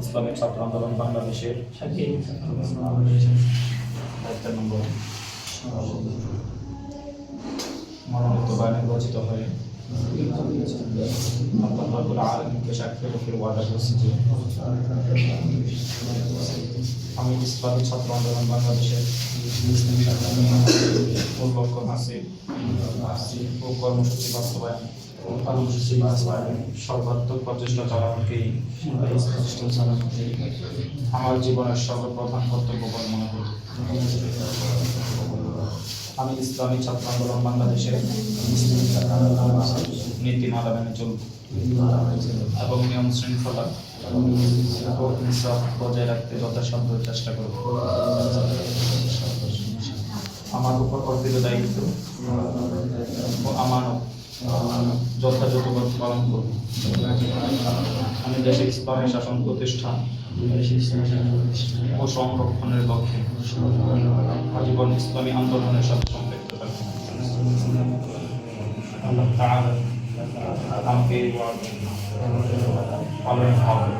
Islamic ছাত্র আন্দোলন বাংলাদেশের মনোনীত বা নির্বাচিত হয়ে আমি ইসলামী ছাত্র আন্দোলন বাংলাদেশের লক্ষ্য হাসিল ও কর্মসূচি বাস্তবায়ন সর্বাত্মক প্রচেষ্টা চালানোকেই আমার জীবনের সর্বপ্রধান কর্তব্য বলে মনে করি। আমি ইসলামী ছাত্র আন্দোলন বাংলাদেশের নীতিমালা মেনে চলব এবং নিয়ম শৃঙ্খলা ও ইনসাফ বজায় রাখতে যথাসাধ্য চেষ্টা করব। আমার উপর অর্পিত দায়িত্ব ও আমানত যথাযথভাবে পালন করব। আমি দেশে ইসলামী শাসন প্রতিষ্ঠা ও সংরক্ষণের লক্ষ্যে আজীবন ইসলামী আন্দোলনের সাথে সম্পৃক্ত থাকব। আমাকে পালন